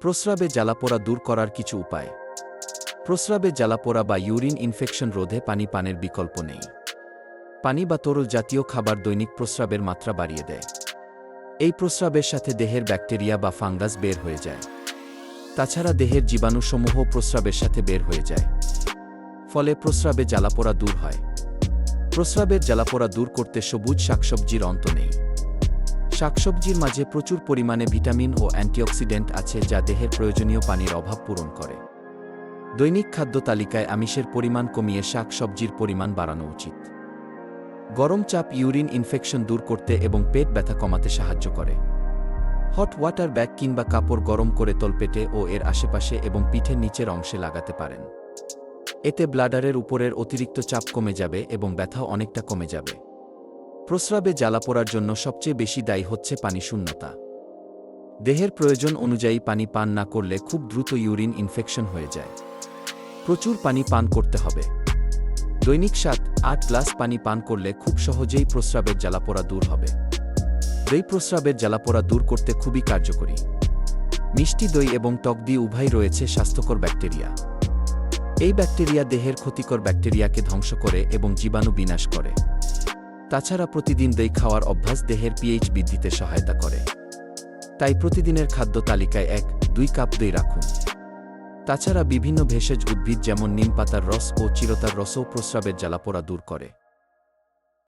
প্রস্রাবে জ্বালাপোড়া দূর করার কিছু উপায়। প্রস্রাবে জ্বালাপোড়া বা ইউরিন ইনফেকশন রোধে পানি পানের বিকল্প নেই। পানি বা তরল জাতীয় খাবার দৈনিক প্রস্রাবের মাত্রা বাড়িয়ে দেয়। এই প্রস্রাবের সাথে দেহের ব্যাকটেরিয়া বা ফাঙ্গাস বের হয়ে যায়। তাছাড়া দেহের জীবাণুসমূহ প্রস্রাবের সাথে বের হয়ে যায়। ফলে প্রস্রাবে জ্বালাপোড়া দূর হয়। প্রস্রাবের জ্বালাপোড়া দূর করতে সবুজ শাকসবজির অন্ত নেই। শাকসবজির মাঝে প্রচুর পরিমাণে ভিটামিন ও অ্যান্টিঅক্সিডেন্ট আছে যা দেহের প্রয়োজনীয় পানির অভাব পূরণ করে। দৈনিক খাদ্য তালিকায় আমিষের পরিমাণ কমিয়ে শাকসবজির পরিমাণ বাড়ানো উচিত। গরম চাপ ইউরিন ইনফেকশন দূর করতে এবং পেট ব্যথা কমাতে সাহায্য করে। হট ওয়াটার ব্যাগ কিংবা কাপড় গরম করে তলপেটে ও এর আশেপাশে এবং পিঠের নিচের অংশে লাগাতে পারেন। এতে ব্লাডারের উপরের অতিরিক্ত চাপ কমে যাবে এবং ব্যথাও অনেকটা কমে যাবে। প্রস্রাবে জ্বালা পড়ার জন্য সবচেয়ে বেশি দায়ী হচ্ছে পানি শূন্যতা। দেহের প্রয়োজন অনুযায়ী পানি পান না করলে খুব দ্রুত ইউরিন ইনফেকশন হয়ে যায়। প্রচুর পানি পান করতে হবে। দৈনিক সাত, আট গ্লাস পানি পান করলে খুব সহজেই প্রস্রাবের জ্বালাপোড়া দূর হবে। দই প্রস্রাবের জ্বালাপোড়া দূর করতে খুবই কার্যকরী। মিষ্টি দই এবং টক দিয়ে উভয় রয়েছে স্বাস্থ্যকর ব্যাকটেরিয়া। এই ব্যাকটেরিয়া দেহের ক্ষতিকর ব্যাকটেরিয়াকে ধ্বংস করে এবং জীবাণু বিনাশ করে। তাছাড়া প্রতিদিন দই খাওয়ার অভ্যাস দেহের পিএইচ বৃদ্ধিতে সহায়তা করে। তাই প্রতিদিনের খাদ্য তালিকায় এক, দুই কাপ দই রাখুন। তাছাড়া বিভিন্ন ভেষজ উদ্ভিদ যেমন নিম পাতার রস ও চিরতার রসও প্রস্রাবের জ্বালাপোড়া দূর করে।